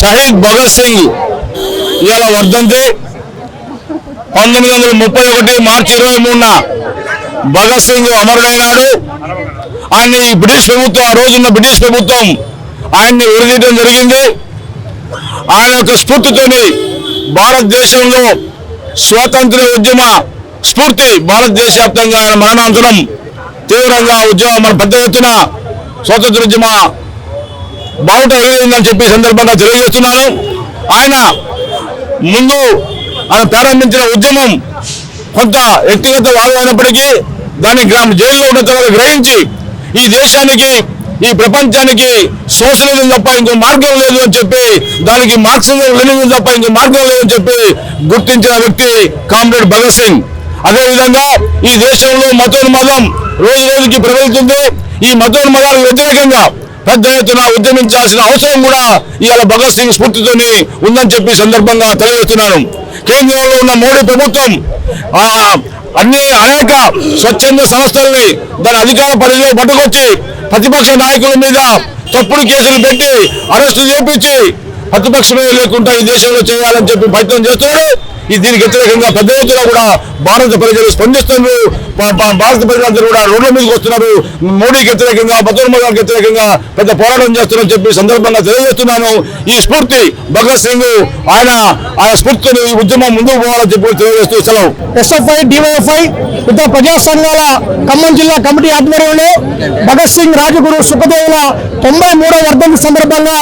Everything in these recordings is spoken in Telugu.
షహీద్ భగత్ సింగ్ ఇవాళ వర్ధంతి. పంతొమ్మిది వందల ముప్పై ఒకటి మార్చి ఇరవై మూడున భగత్ సింగ్ అమరుడైనాడు ఆయన్ని ఈ బ్రిటిష్ ప్రభుత్వం ఆ రోజున్న బ్రిటిష్ ప్రభుత్వం ఆయన్ని ఉరిదీయడం జరిగింది. ఆయన యొక్క స్ఫూర్తితోని భారతదేశంలో స్వాతంత్ర ఉద్యమ స్ఫూర్తి భారతదేశ వ్యాప్తంగా ఆయన మరణాంతరం తీవ్రంగా ఉద్యమం మన పెద్ద ఎత్తున స్వాతంత్ర ఉద్యమ బావుట ఎగిరిందని చెప్పి సందర్భంగా తెలియజేస్తున్నాను. ఆయన ముందు ఆయన ప్రారంభించిన ఉద్యమం కొంత వ్యక్తిగత వాదం అయినప్పటికీ దాన్ని గ్రామ జైల్లో ఉన్న తర్వాత గ్రహించి ఈ దేశానికి ఈ ప్రపంచానికి సోషలిజం తప్ప ఇంకో మార్గం లేదు అని చెప్పి దానికి మార్క్సిజం లెనిజం తప్ప ఇంకో మార్గం లేదని చెప్పి గుర్తించిన వ్యక్తి కామ్రేడ్ భగత్ సింగ్. అదేవిధంగా ఈ దేశంలో మతోన్మదం రోజు రోజుకి ప్రబలుతుంది ఈ మతోన్మదాలకు వ్యతిరేకంగా పెద్ద ఎత్తున ఉద్యమించాల్సిన అవసరం కూడా ఇవాళ భగత్ సింగ్ స్ఫూర్తితోని ఉందని చెప్పి సందర్భంగా తెలియజేస్తున్నాను. కేంద్రంలో ఉన్న మోడీ ప్రభుత్వం అన్ని అనేక స్వచ్ఛంద సంస్థల్ని దాని అధికార పరిధిలో పట్టుకొచ్చి ప్రతిపక్ష నాయకుల మీద తప్పుడు కేసులు పెట్టి అరెస్టు చేపించి ప్రతిపక్షమే లేకుండా ఈ దేశంలో చేయాలని చెప్పి ప్రయత్నం చేస్తున్నాడు. ఈ దీనికి వ్యతిరేకంగా పెద్ద ఎత్తున కూడా భారత ప్రజలు స్పందిస్తున్నారు. భారత ప్రజలందరూ కూడా రోడ్ల మీదకి వస్తున్నారు. మోడీకి వ్యతిరేకంగా మతోన్మదానికి వ్యతిరేకంగా పెద్ద పోరాటం చేస్తున్నారని చెప్పి సందర్భంగా తెలియజేస్తున్నాను. ఈ స్ఫూర్తి భగత్ సింగ్ ఆయన ఆయన స్ఫూర్తిని ఈ ఉద్యమం ముందుకు పోవాలని చెప్పి తెలియజేస్తూ సెలవు. ఎస్ఎఫ్ఐ డివైఎఫ్ఐ ఇతర ప్రజా సంఘాల ఖమ్మం జిల్లా కమిటీ ఆధ్వర్యంలో భగత్ సింగ్ రాజగురు సుఖదేవుల తొంభై మూడో వర్ధంతి సందర్భంగా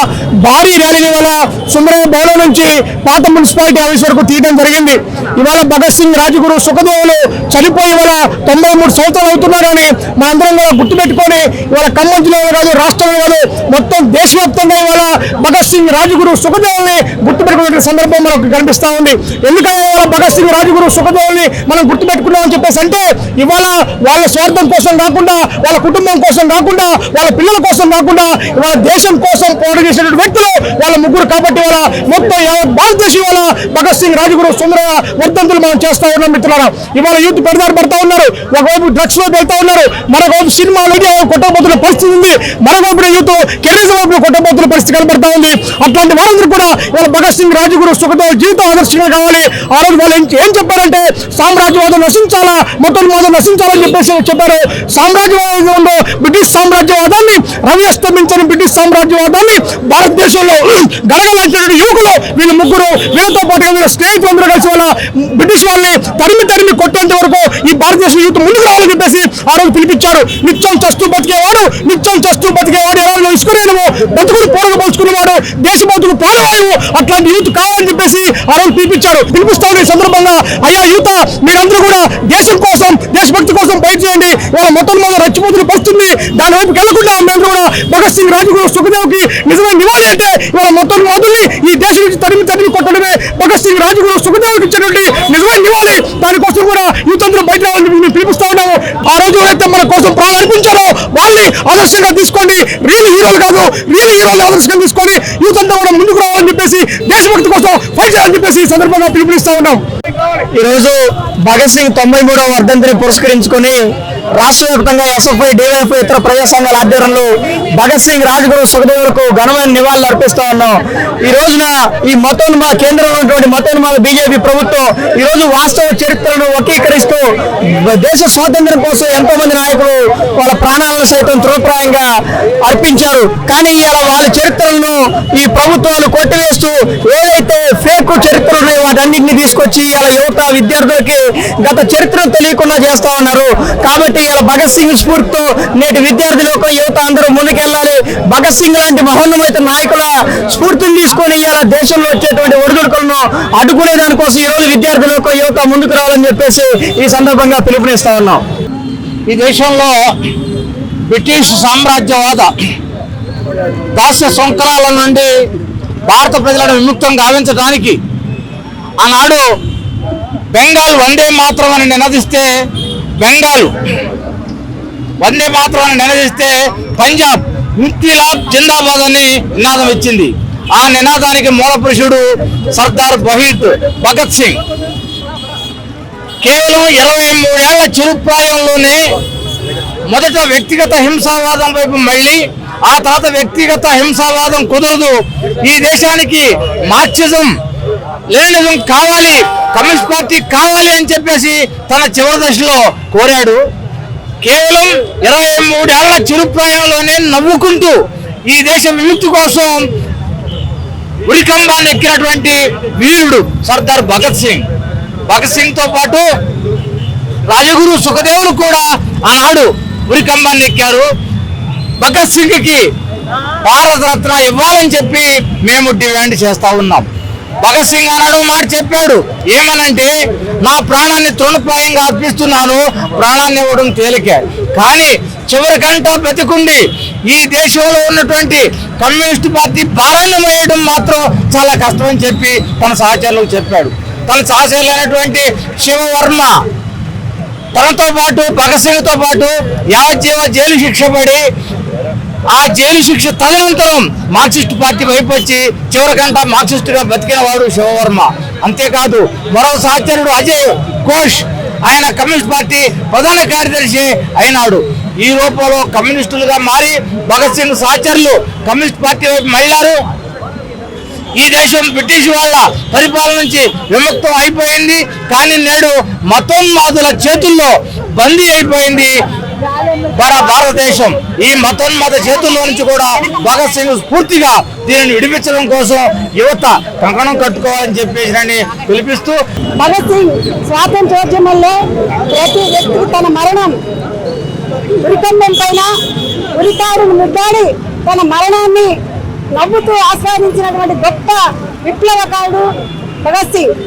భారీ ర్యాలీ ఇవాళ సుందరయ్య భవనం నుంచి పాత మున్సిపాలిటీ ఆఫీస్ వరకు తీయడం జరిగింది. ఇవాళ భగత్ సింగ్ రాజగురు సుఖదేవులు చనిపోయి ఇవాళ తొంభై మూడు సంవత్సరాలు అవుతున్నారని మనందరం కూడా గుర్తుపెట్టుకొని ఇవాళ ఖమ్మం జిల్లాలో కాదు రాష్ట్రంలో కాదు మొత్తం దేశవ్యాప్తంగా ఇవాళ భగత్ సింగ్ రాజగురు సుఖదేవుల్ని గుర్తుపెట్టుకునే సందర్భం మనకు కనిపిస్తా ఉంది. ఎందుకంటే ఇవాళ భగత్ సింగ్ రాజగురు సుఖదేవుల్ని మనం గుర్తుపెట్టుకున్నామని చెప్పేసి అంటే ఇవాళ వాళ్ళ స్వార్థం కోసం కాకుండా వాళ్ళ కుటుంబం కోసం కాకుండా వాళ్ళ పిల్లల కోసం కాకుండా ఇవాళ దేశం కోసం పోరాటం చేసినటువంటి వ్యక్తులు వాళ్ళ ముగ్గురు కాబట్టి ఇవాళ మొత్తం యావత్ భారతదేశం ఇవాళ భగత్ సింగ్ రాజగురు సుందర వర్ధంతులు మనం చేస్తా ఉన్నాం మిత్రులారా. ఇవాళ యూత్ పెడదారు పడతా ఉన్నారు. ఒకవైపు డ్రగ్స్లో వెళ్తా ఉన్నారు మరొకవైపు సినిమాలు కొట్టబోతున్న పరిస్థితి ఉంది. మరొకవైపు యూత్ కెరీర్ వైపు కొట్టబోతున్న పరిస్థితి కనబడతా ఉంది. అట్లాంటి వాళ్ళందరూ కూడా వాళ్ళ భగత్ సింగ్ రాజగురు సుఖతో జీవితం ఆదర్శంగా కావాలి. ఆ రోజు వాళ్ళు ఏం- చెప్పారంటే సామ్రాజ్యవాదం నశించాలా? మొట్టమొదటి నశించాలని చెప్పేసి చెప్పారు. సామ్రాజ్యవాదంలో బ్రిటిష్ సామ్రాజ్యవాదాన్ని రవి అస్తమించని బ్రిటిష్ సామ్రాజ్యవాదాన్ని భారతదేశంలో గడగలంటే యువకులు వీళ్ళు ముగ్గురు వీళ్ళతో పాటుగా వీళ్ళ స్నేహితులందరూ కలిసి వాళ్ళ బ్రిటిష్ వాళ్ళని తరిమి తరిమి కొట్టేంత వరకు ఈ భారతదేశం యూత్ ముందుకు రావాలని చెప్పేసి ఆ రోజు పిలిపించారు. నిత్యం చస్తూ బతికేవాడు నిత్యం చస్తూ బతికేవాడు ఎలా ఇసుకునేమో బతుకులు పూరగ పోల్చుకునేవాడు దేశ బతుకు ప్రాణవాయువు అట్లాంటి యూత్ కావాలని చెప్పేసి ఆ రోజు పిలిపించారు. పిలిపిస్తా ఈ సందర్భంగా అయ్యా యూత మీరందరూ కూడా దేశం కోసం దేశభక్తి కోసం బయట చేయండి. వాళ్ళ మొత్తం మీద రచ్చిపోతున్న పరిస్థితుంది దాని వైపు వెళ్ళకుండా మేము కూడా భగత్ సింగ్ రాజుగురు సుఖదేవ్కి నిజమైన నివాళి అంటే ఇవాళ మొత్తం మొదలు ఈ దేశం నుంచి తరిమి తరిమి కొట్టడమే భగత్ సింగ్ రాజుగురు సుఖదేవ్కి ఇచ్చినటువంటి నిజమైన నివాళి. దానికోసం కూడా యువతంత్రం బయట రావాలని మేము పిలుపుస్తా ఉన్నాము. ఆ రోజు ఎవరైతే మన కోసం ప్రాణం అర్పించారో వాళ్ళని ఆదర్శంగా తీసుకోండి. రియల్ హీరోలు కాదు రియల్ హీరోలు ఆదర్శంగా తీసుకొని యువతంత్రం కూడా ముందుకు రావాలని చెప్పేసి దేశభక్తి కోసం ఫైట్ చేయాలని చెప్పేసి ఈ సందర్భంగా పిలుపునిస్తా ఉన్నాం. ఈరోజు భగత్ సింగ్ తొంభై మూడవ వర్ధంతిని పురస్కరించుకొని రాష్ట్ర వ్యాప్తంగా ఎస్ఎఫ్ఐ డివైఎఫ్ఐ ఇతర ప్రజా సంఘాల ఆధ్వర్యంలో భగత్ సింగ్ రాజ్గురు సుఖదేవులకు ఘనమైన నివాళులు అర్పిస్తా ఉన్నాం. ఈ రోజున ఈ మతోన్మా కేంద్రంలో ఉన్నటువంటి మతోన్మాద బీజేపీ ప్రభుత్వం ఈ రోజు వాస్తవ చరిత్రను వకీకరిస్తూ దేశ స్వాతంత్ర్యం కోసం ఎంతో మంది నాయకులు వాళ్ళ ప్రాణాలను సైతం తృప్రాయంగా అర్పించారు. కానీ ఇలా వాళ్ళ చరిత్రలను ఈ ప్రభుత్వాలు కొట్టివేస్తూ ఏదైతే ఫేక్ చరిత్రలు ఉన్నాయో వాటన్నింటినీ తీసుకొచ్చి ఇలా యువత విద్యార్థులకి గత చరిత్రను తెలియకుండా చేస్తా ఉన్నారు. కాబట్టి ఇలా భగత్ సింగ్ స్ఫూర్తితో నేటి విద్యార్థి లోకం యువత అందరూ ముందుకెళ్ళాలి. భగత్ సింగ్ లాంటి మహోన్నమైన నాయకుల స్ఫూర్తిని తీసుకొని ఇలా దేశంలో వచ్చేటువంటి ఒడిదుడుకులను అడ్డుకునే దానికోసం ఈ రోజు విద్యార్థి లోకం యువత ముందుకు రావాలని చెప్పేసి ఈ సందర్భంగా పిలుపునిస్తా ఉన్నాం. ఈ దేశంలో బ్రిటిష్ సామ్రాజ్యవాద దాస్య సంకరాల నుండి భారత ప్రజలను విముక్తం గావించడానికి ఆనాడు బెంగాల్ వందే మాత్రం అని నినదిస్తే బెంగాల్ వందే మాత్రం అని నినదిస్తే పంజాబ్ ఇంక్విలాబ్ జిందాబాద్ అని నినాదం ఇచ్చింది. ఆ నినాదానికి మూల పురుషుడు సర్దార్ బహీద్ భగత్ సింగ్. కేవలం ఇరవై మూడేళ్ళ చిరుప్రాయంలోనే మొదట వ్యక్తిగత హింసావాదం వైపు మళ్ళీ ఆ తర్వాత వ్యక్తిగత హింసావాదం కుదరదు. ఈ దేశానికి మార్క్సిజం లేనిజం కావాలి కమ్యూనిస్ట్ పార్టీ కావాలి అని చెప్పేసి తన చివరి దశలో కోరాడు. కేవలం ఇరవై మూడేళ్ళ చిరుప్రాయంలోనే నవ్వుకుంటూ ఈ దేశ విముక్తి కోసం ఉరికంబాన్ని ఎక్కినటువంటి వీరుడు సర్దార్ భగత్ సింగ్. భగత్ సింగ్తో పాటు రాజగురు సుఖదేవులు కూడా ఆనాడు ఉరికంబాన్ని ఎక్కారు. భగత్ సింగ్కి ఇవ్వాలని చెప్పి మేము డిమాండ్ చేస్తా ఉన్నాం. భగత్ సింగ్ ఆనాడు మాట చెప్పాడు. ఏమనంటే నా ప్రాణాన్ని తృణప్రాయంగా అర్పిస్తున్నాను ప్రాణాన్ని ఇవ్వడం తేలికే. కానీ చివరికంటా గంట బతికుండి ఈ దేశంలో ఉన్నటువంటి కమ్యూనిస్ట్ పార్టీ భారాన్ని మోయడం మాత్రం చాలా కష్టమని చెప్పి తన సహచరులకు చెప్పాడు. తన సహచరులైనటువంటి శివవర్మ తనతో పాటు భగత్ పాటు యావజ్జీవ జైలు శిక్ష పడి ఆ జైలు శిక్ష తదనంతరం మార్క్సిస్ట్ పార్టీ వైపు వచ్చి చివరికంట మార్క్సిస్టుగా బతికిన వాడు శివవర్మ. అంతేకాదు మరో సహచరుడు అజయ్ ఘోష్ ఆయన కమ్యూనిస్ట్ పార్టీ ప్రధాన కార్యదర్శి అయినాడు. ఈ రూపంలో కమ్యూనిస్టులుగా మారి భగత్ సింగ్ సహచరులు కమ్యూనిస్ట్ పార్టీ వైపు మహిళారు ఈ దేశం బ్రిటిష్ వాళ్ళ పరిపాలన నుంచి విముక్తం అయిపోయింది. కానీ నేడు మతోన్మాదుల చేతుల్లో బందీ అయిపోయింది మన భారతదేశం. ఈ మతోన్మాద చేతుల్లో నుంచి కూడా భగత్ సింగ్ స్ఫూర్తిగా దీనిని విడిపించడం కోసం యువత కంకణం కట్టుకోవాలని చెప్పేసి నన్ను పిలిపిస్తూ భగత్ సింగ్ స్వాతంత్రోద్యమంలో ప్రతి వ్యక్తి తన మరణం ఉరికంబం పైన ఉరితాడును ముద్దాడి తన మరణాన్ని నవ్వుతూ ఆస్వాదించినటువంటి గొప్ప విప్లవకారుడు భగత్ సింగ్.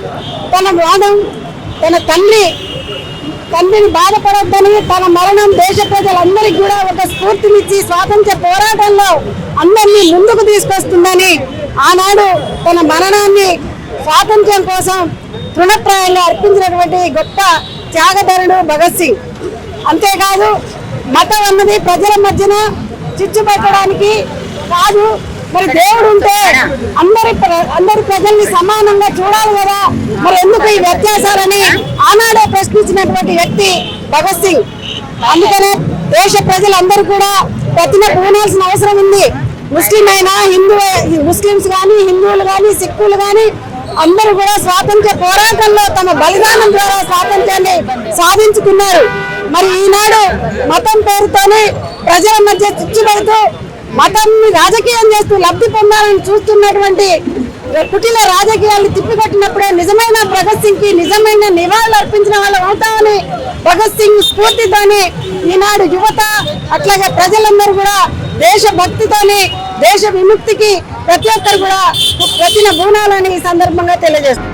తన వాదం తన తండ్రి తండ్రిని బాధపడొద్దని తన మరణం దేశ ప్రజలందరికీ కూడా ఒక స్ఫూర్తినిచ్చి స్వాతంత్ర పోరాటంలో అందరినీ ముందుకు తీసుకొస్తుందని ఆనాడు తన మరణాన్ని స్వాతంత్ర్యం కోసం తృణప్రాయంగా అర్పించినటువంటి గొప్ప త్యాగధరుడు భగత్ సింగ్. అంతేకాదు మతం అన్నది ప్రజల మధ్యన చిచ్చు పెట్టడానికి కాదు మరి దేవుడు ఉంటే అందరి అందరి ప్రజల్ని సమానంగా చూడాలి కదా. మరి ఎందుకు ఈ వ్యత్యాసాలని ఆనాడే ప్రశ్నించినటువంటి వ్యక్తి భగత్ సింగ్. అందుకనే దేశ ప్రజలందరూ కూడా ప్రతిన పూనాల్సిన అవసరం ఉంది. ముస్లిం అయినా హిందూ ముస్లిమ్స్ కానీ హిందువులు కానీ సిక్కులు కానీ అందరూ కూడా స్వాతంత్ర పోరాటంలో తమ బలిదానం ద్వారా స్వాతంత్ర్యాన్ని సాధించుకున్నారు. మరి ఈనాడు మతం పేరుతోనే ప్రజల మధ్య చిచ్చు పెడుతూ మతాన్ని రాజకీయం చేస్తూ లబ్ధి పొందాలని చూస్తున్నటువంటి కుటిల రాజకీయాలు తిప్పికొట్టినప్పుడే నిజమైన భగత్ సింగ్కి నిజమైన నివాళులు అర్పించిన వాళ్ళు అవుతామని భగత్ సింగ్ స్ఫూర్తితోని ఈనాడు యువత అట్లాగే ప్రజలందరూ కూడా దేశ భక్తితోని దేశ విముక్తికి ప్రతి ఒక్కరు కూడా ప్రతిన బూనాలని ఈ సందర్భంగా తెలియజేస్తారు